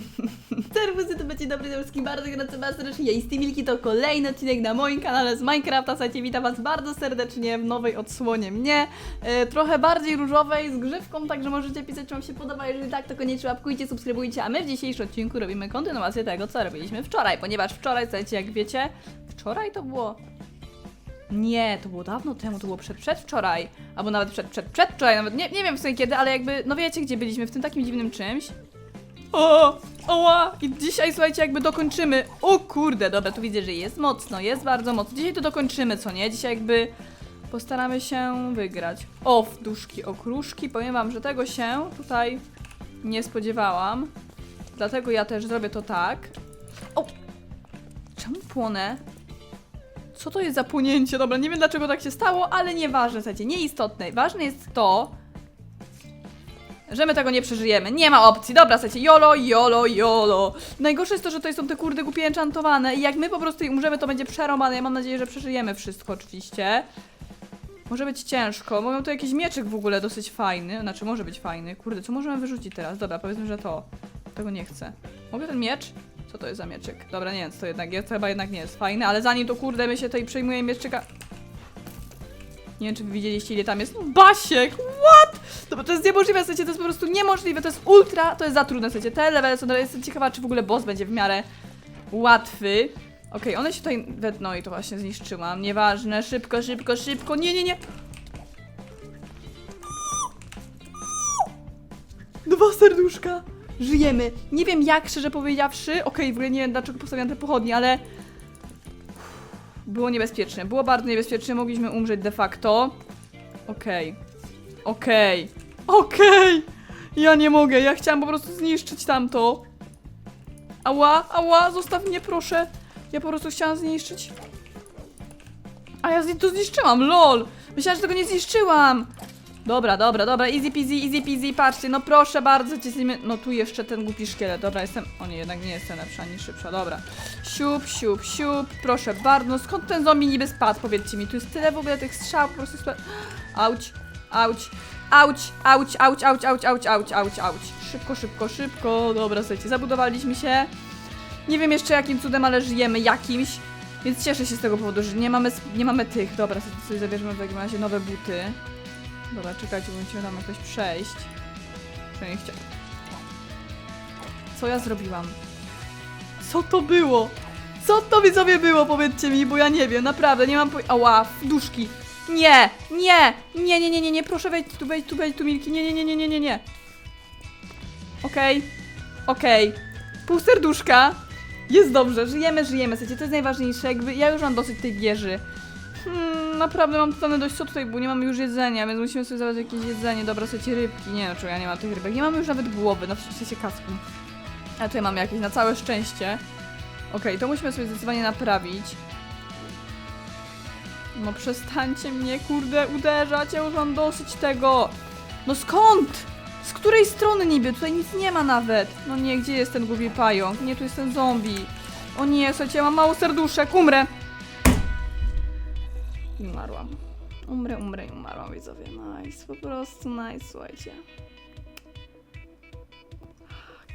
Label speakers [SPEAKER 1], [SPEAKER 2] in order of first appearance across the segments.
[SPEAKER 1] Serwusy, to będzie dobry wszystkim bardzo gorąco was serdecznie. Ja i Milki to kolejny odcinek na moim kanale z Minecrafta. Słuchajcie, witam was bardzo serdecznie w nowej odsłonie mnie. E, trochę bardziej różowej, z grzywką, także możecie pisać, czy wam się podoba. Jeżeli tak, to koniecznie łapkujcie, subskrybujcie. A my w dzisiejszym odcinku robimy kontynuację tego, co robiliśmy wczoraj, ponieważ wczoraj, słuchajcie, jak wiecie, wczoraj to było nie, to było dawno temu, to było przed, przedwczoraj, albo nawet przed, przed, przedwczoraj, nawet nie, nie wiem w sumie kiedy, ale jakby, no wiecie gdzie byliśmy, w tym takim dziwnym czymś. O, oła! I dzisiaj, słuchajcie, jakby dokończymy, o kurde, dobra, tu widzę, że jest mocno, jest bardzo mocno, dzisiaj to dokończymy, co nie? Dzisiaj jakby postaramy się wygrać. O, duszki, okruszki, powiem wam, że tego się tutaj nie spodziewałam, dlatego ja też zrobię to tak. O! Czemu płonę? Co to jest za płynięcie? Dobra, nie wiem dlaczego tak się stało, ale nieważne, słuchajcie, nieistotne. Ważne jest to, że my tego nie przeżyjemy. Nie ma opcji. Dobra, słuchajcie, jolo, jolo, jolo. Najgorsze jest to, że to są te kurde głupie enchantowane i jak my po prostu umrzemy, to będzie przeromane. Ja mam nadzieję, że przeżyjemy wszystko oczywiście. Może być ciężko. Mówią tu jakiś mieczyk w ogóle dosyć fajny. Znaczy, może być fajny. Kurde, co możemy wyrzucić teraz? Dobra, powiedzmy, że to. Tego nie chcę. Mogę ten miecz? Co to jest za mieczyk? Dobra, nie wiem, to jednak jest. To chyba jednak nie jest fajne, ale zanim to kurde my się tutaj przejmuje mieczyka. Nie wiem, czy widzieliście, ile tam jest. Basiek! What? Dobra, to jest niemożliwe, słuchajcie, to jest po prostu niemożliwe. To jest ultra, to jest za trudne, słuchajcie. Te levele są, jestem ciekawa, czy w ogóle boss będzie w miarę łatwy. Okej, one się tutaj. No i to właśnie zniszczyłam. Nieważne, szybko, szybko, szybko. Nie, nie, nie. Dwa serduszka. Żyjemy. Nie wiem jak, szczerze powiedziawszy. Okej, w ogóle nie wiem dlaczego postawiam te pochodnie, ale... Było niebezpieczne. Było bardzo niebezpieczne. Mogliśmy umrzeć de facto. Okej. Okej. Okej. Ja nie mogę. Ja chciałam po prostu zniszczyć tamto. Ała, ała, zostaw mnie proszę. Ja po prostu chciałam zniszczyć. A ja to zniszczyłam, lol. Myślałam, że tego nie zniszczyłam. Dobra, dobra, dobra, easy peasy, easy peasy, patrzcie, no proszę bardzo, cię zniemy... No tu jeszcze ten głupi szkielet, dobra, jestem... O nie, jednak nie jestem lepsza, ani szybsza, dobra. Siup, siup, siup, proszę bardzo, skąd ten zombie niby spadł, powiedzcie mi, tu jest tyle w ogóle tych strzał, po prostu spadł... Auć, auć, auć, auć, auć, auć, auć, auć, auć, auć, auć. Szybko, szybko, szybko, dobra, słuchajcie, zabudowaliśmy się. Nie wiem jeszcze jakim cudem, ale żyjemy jakimś. Więc cieszę się z tego powodu, że nie mamy, nie mamy tych. Dobra, sobie- zabierzemy w takim razie nowe buty. Dobra, czekajcie, bo musimy tam jakoś przejść. Chcia... Co ja zrobiłam? Co to było? Co to widzowie było, powiedzcie mi, bo ja nie wiem, naprawdę, nie mam po... Ała, duszki. Nie, nie, nie, nie, nie, nie, nie, proszę wejdź tu, wejdź tu, wejdź tu, Milki, nie, nie, nie, nie, nie, nie, nie. Okej, okej. Pół serduszka. Jest dobrze, żyjemy, żyjemy, słuchajcie, to jest najważniejsze, jakby ja już mam dosyć tej wieży. Hmm, naprawdę mam totalny dość, co tutaj było, nie mamy już jedzenia, więc musimy sobie zabrać jakieś jedzenie, dobra, słuchajcie, rybki, nie czego ja nie mam tych rybek, nie mamy już nawet głowy, no w sensie kasku. A tutaj mamy jakieś, na całe szczęście. Okej, to musimy sobie zdecydowanie naprawić. No przestańcie mnie, kurde, uderzać, ja już mam dosyć tego. No skąd? Z której strony niby? Tutaj nic nie ma nawet. No nie, gdzie jest ten głupi pająk? Nie, tu jest ten zombie. O nie, słuchajcie, ja mam mało serduszek, umrę. I umarłam. Umrę, umrę i umarłam, widzowie. Nice, po prostu nice, słuchajcie.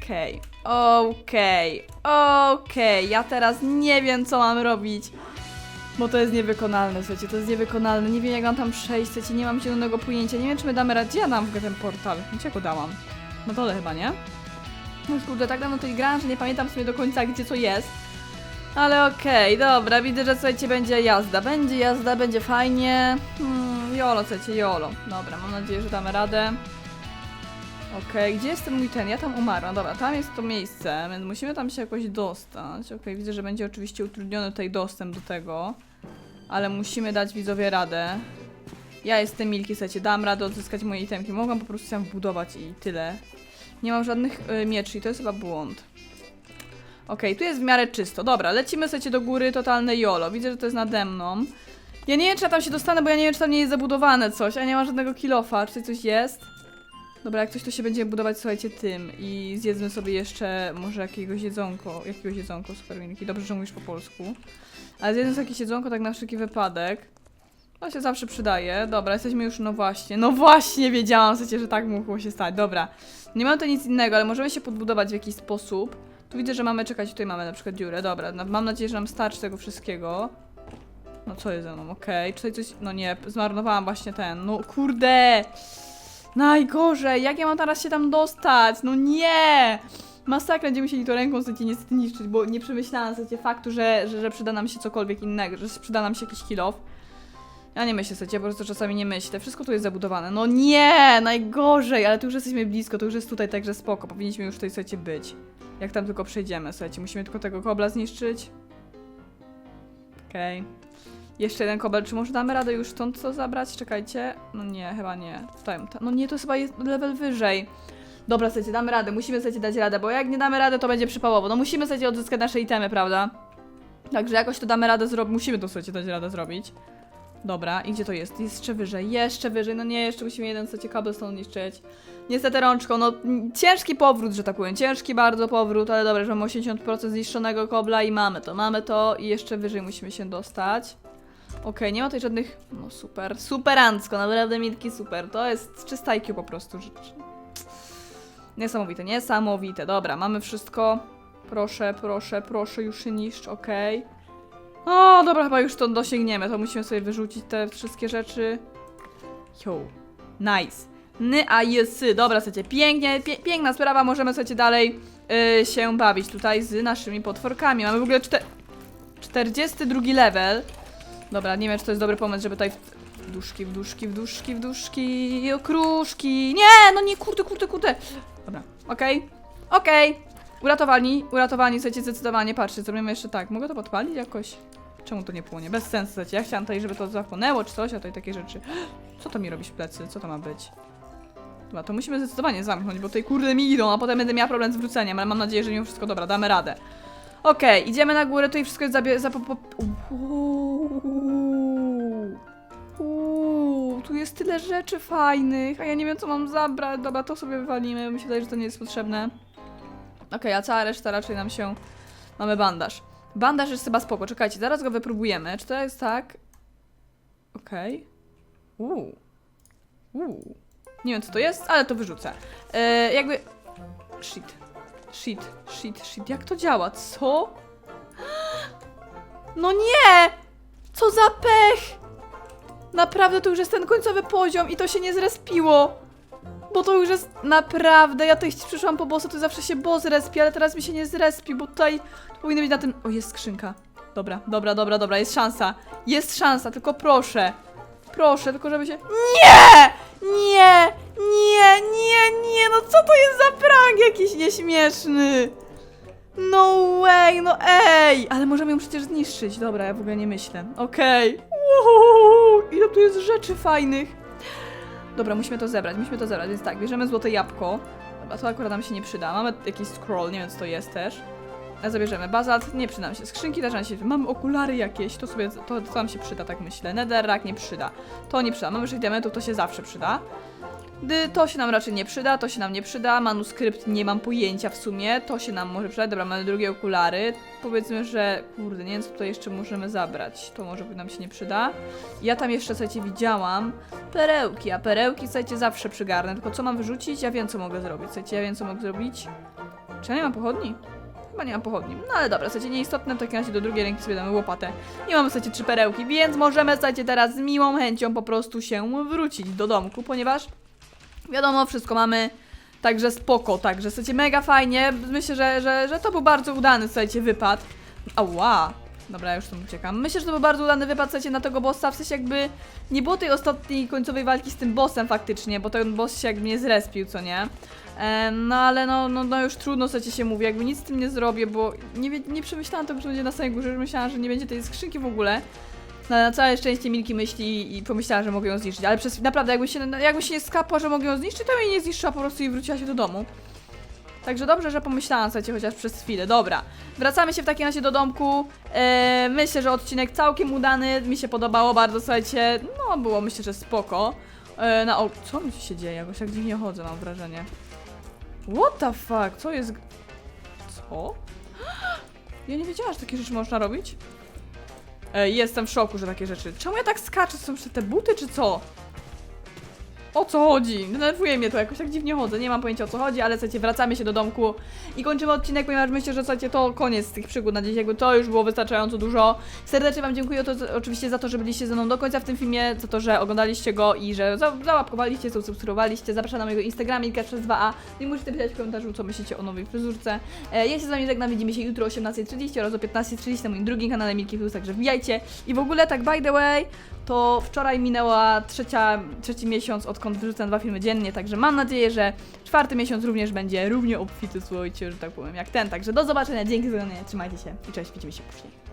[SPEAKER 1] Okej, okej, okej. Ja teraz nie wiem, co mam robić. Bo to jest niewykonalne, słuchajcie, to jest niewykonalne. Nie wiem, jak mam tam przejść, słuchajcie, nie mam zielonego pojęcia. Nie wiem, czy my damy radę. Ja dam w ogóle ten portal? Gdzie go dałam? Na dole chyba, nie? No kurde, tak dawno tutaj grałam, że nie pamiętam sobie do końca, gdzie co jest. Ale okej, dobra, widzę, że słuchajcie, będzie jazda. Będzie jazda, będzie fajnie. Hmm, jolo, słuchajcie, jolo. Dobra, mam nadzieję, że damy radę. Okej, gdzie jest ten mój ten? Ja tam umarłam. Dobra, tam jest to miejsce, więc musimy tam się jakoś dostać. Okej, widzę, że będzie oczywiście utrudniony tutaj dostęp do tego. Ale musimy dać widzowie radę. Ja jestem Milki, słuchajcie, dam radę odzyskać moje itemki. Mogłam po prostu się wbudować i tyle. Nie mam żadnych y, mieczy i to jest chyba błąd. Okej, tu jest w miarę czysto. Dobra, lecimy sobie do góry, totalne jolo. Widzę, że to jest nade mną. Ja nie wiem, czy ja tam się dostanę, bo ja nie wiem, czy tam nie jest zabudowane coś, a nie ma żadnego kilofa. Czy coś jest? Dobra, jak coś, to się będziemy budować, słuchajcie, tym. I zjedzmy sobie jeszcze może jakiegoś jedzonko. Jakiegoś jedzonko, super Minki. Dobrze, że mówisz po polsku. Ale zjedzmy sobie jakieś jedzonko tak na wszelki wypadek. To się zawsze przydaje. Dobra, jesteśmy już, no właśnie. No właśnie, wiedziałam słuchajcie, że tak mogło się stać. Dobra. Nie mamy tu nic innego, ale możemy się podbudować w jakiś sposób. Tu widzę, że mamy, czekać, tutaj mamy na przykład dziurę. Dobra, no, mam nadzieję, że nam starczy tego wszystkiego. No co jest ze mną, okej. Tutaj coś, no nie, zmarnowałam właśnie ten. No kurde! Najgorzej, jak ja mam teraz się tam dostać? No nie! Masakra, będziemy musieli to ręką sobie niestety niszczyć, bo nie przemyślałam sobie faktu, że, że, że przyda nam się cokolwiek innego, że przyda nam się jakiś kill off. Ja nie myślę sobie, po prostu czasami nie myślę. Wszystko tu jest zabudowane. No nie, najgorzej, ale tu już jesteśmy blisko, to już jest tutaj, także spoko. Powinniśmy już tutaj, słuchajcie, być. Jak tam tylko przejdziemy, słuchajcie, musimy tylko tego kobla zniszczyć. Okej. Jeszcze jeden kobel, czy może damy radę już stąd co zabrać? Czekajcie. No nie, chyba nie. Tutaj, ta- no nie, to chyba jest level wyżej. Dobra, słuchajcie, damy radę, musimy słuchajcie dać radę, bo jak nie damy rady, to będzie przypałowo. No musimy słuchajcie odzyskać nasze itemy, prawda? Także jakoś to damy radę zrobić, musimy to słuchajcie dać radę zrobić. Dobra, i gdzie to jest? Jeszcze wyżej, jeszcze wyżej, no nie, jeszcze musimy jeden słuchajcie cobblestone niszczyć. Niestety rączką, no ciężki powrót, że tak powiem, ciężki bardzo powrót, ale dobra, że mamy 80% zniszczonego kobla i mamy to, mamy to i jeszcze wyżej musimy się dostać. Okej, nie ma tutaj żadnych, no super, superancko, naprawdę milki super, to jest czysta IQ po prostu. Niesamowite, niesamowite, dobra, mamy wszystko. Proszę, proszę, proszę, już się niszcz, okej. O, dobra, chyba już to dosięgniemy, to musimy sobie wyrzucić te wszystkie rzeczy. Yo, nice. Ny, a jesy, dobra, słuchajcie, pięknie, piękna sprawa, możemy, słuchajcie, dalej y, się bawić tutaj z naszymi potworkami. Mamy w ogóle czte, 42 level. Dobra, nie wiem, czy to jest dobry pomysł, żeby tutaj w duszki, w duszki, w duszki, w duszki, okruszki. Nie, no nie, kurde, kurde, kurde. Dobra, okej, okej. Uratowani, uratowani, słuchajcie, zdecydowanie. Patrzcie, zrobimy jeszcze tak. Mogę to podpalić jakoś? Czemu to nie płonie? Bez sensu, słuchajcie. Ja chciałam tutaj, żeby to zapłonęło, czy coś, a tutaj takie rzeczy. Co to mi robić w plecy? Co to ma być? Dobra, to musimy zdecydowanie zamknąć, bo tutaj kurde mi idą, a potem będę miała problem z wróceniem, ale mam nadzieję, że mimo wszystko dobra, damy radę. Okej, idziemy na górę, tutaj wszystko jest zabie... Za, po, po, Uuu. Tu jest tyle rzeczy fajnych, a ja nie wiem co mam zabrać. Dobra, to sobie wywalimy, mi się wydaje, że to nie jest potrzebne. Okej, a cała reszta raczej nam się... Mamy bandaż. Bandaż jest chyba spoko, czekajcie, zaraz go wypróbujemy. Czy to jest tak? Okej. Uuu. Uuu. Nie wiem co to jest, ale to wyrzucę. E, jakby... Shit. Shit, shit, shit. Jak to działa? Co? No nie! Co za pech! Naprawdę to już jest ten końcowy poziom i to się nie zrespiło. Bo to już jest naprawdę. Ja tutaj przyszłam po bossa, to zawsze się boss respi, ale teraz mi się nie zrespi, bo tutaj to powinno być na tym. O, jest skrzynka. Dobra, dobra, dobra, dobra, jest szansa. Jest szansa, tylko proszę. Proszę, tylko żeby się. Nie! Nie! Nie, nie, nie! No co to jest za prank jakiś nieśmieszny? No way, no ej! Ale możemy ją przecież zniszczyć. Dobra, ja w ogóle nie myślę. Okej. Wow, ile tu jest rzeczy fajnych. Dobra, musimy to zebrać, musimy to zebrać, więc tak, bierzemy złote jabłko. Dobra, to akurat nam się nie przyda. Mamy jakiś scroll, nie wiem co to jest też. A zabierzemy bazalt, nie przyda się. Skrzynki też się Mamy okulary jakieś, to sobie, to, to nam się przyda, tak myślę. Netherrack nie przyda. To nie przyda. Mamy 6 diamentów, to się zawsze przyda. Gdy to się nam raczej nie przyda, to się nam nie przyda. Manuskrypt nie mam pojęcia w sumie, to się nam może przydać. Dobra, mamy drugie okulary. Powiedzmy, że kurde, nie wiem co tutaj jeszcze możemy zabrać. To może nam się nie przyda. Ja tam jeszcze, słuchajcie, widziałam perełki, a perełki, słuchajcie, zawsze przygarnę. Tylko co mam wyrzucić? Ja wiem, co mogę zrobić. Słuchajcie, ja wiem, co mogę zrobić. Czy ja nie mam pochodni? Chyba nie mam pochodni. No ale dobra, słuchajcie, nieistotne, w takim razie do drugiej ręki sobie damy łopatę. I mamy, słuchajcie, trzy perełki, więc możemy, słuchajcie, teraz z miłą chęcią po prostu się wrócić do domku, ponieważ wiadomo, wszystko mamy. Także spoko, także słuchajcie, mega fajnie. Myślę, że, że, że to był bardzo udany, słuchajcie, wypad. Ała. Dobra, już tam uciekam. Myślę, że to był bardzo udany wypad, na tego bossa, w sensie jakby nie było tej ostatniej końcowej walki z tym bossem faktycznie, bo ten boss się jakby nie zrespił, co nie? Em, no ale no, no, no już trudno, słuchajcie, się mówi, jakby nic z tym nie zrobię, bo nie, nie przemyślałam tego, że będzie na samej górze, że myślałam, że nie będzie tej skrzynki w ogóle. No, na całe szczęście Milki myśli i pomyślała, że mogę ją zniszczyć, ale przez naprawdę jakby się, jakby się nie skapła, że mogę ją zniszczyć, to jej nie zniszczyła po prostu i wróciła się do domu. Także dobrze, że pomyślałam sobie chociaż przez chwilę. Dobra, wracamy się w takim razie do domku. Eee, myślę, że odcinek całkiem udany. Mi się podobało bardzo, słuchajcie. No, było myślę, że spoko. Eee, na o... Co mi się dzieje? Jakoś tak dziwnie chodzę, mam wrażenie. What the fuck? Co jest... Co? Ja nie wiedziałam, że takie rzeczy można robić. Ej, jestem w szoku, że takie rzeczy. Czemu ja tak skaczę? Są jeszcze te buty, czy co? O co chodzi? Denerwuje mnie to, jakoś tak dziwnie chodzę. Nie mam pojęcia o co chodzi, ale słuchajcie, wracamy się do domku i kończymy odcinek, ponieważ myślę, że słuchajcie, to koniec tych przygód na dziś. Jakby to już było wystarczająco dużo. Serdecznie Wam dziękuję to, oczywiście za to, że byliście ze mną do końca w tym filmie, za to, że oglądaliście go i że za, załapkowaliście, subskrybowaliście. Zapraszam na mojego Instagramika przez 2a. No i możecie pisać w komentarzu, co myślicie o nowej fryzurce. E, ja się z Wami żegnam, widzimy się jutro o 18.30 oraz o 15.30 na moim drugim kanale Milky Plus, także wbijajcie. I w ogóle, tak by the way, to wczoraj minęła trzecia, trzeci miesiąc, odkąd wyrzucam dwa filmy dziennie, także mam nadzieję, że czwarty miesiąc również będzie równie obfity, słuchajcie, że tak powiem, jak ten. Także do zobaczenia, dzięki za oglądanie, trzymajcie się i cześć, widzimy się później.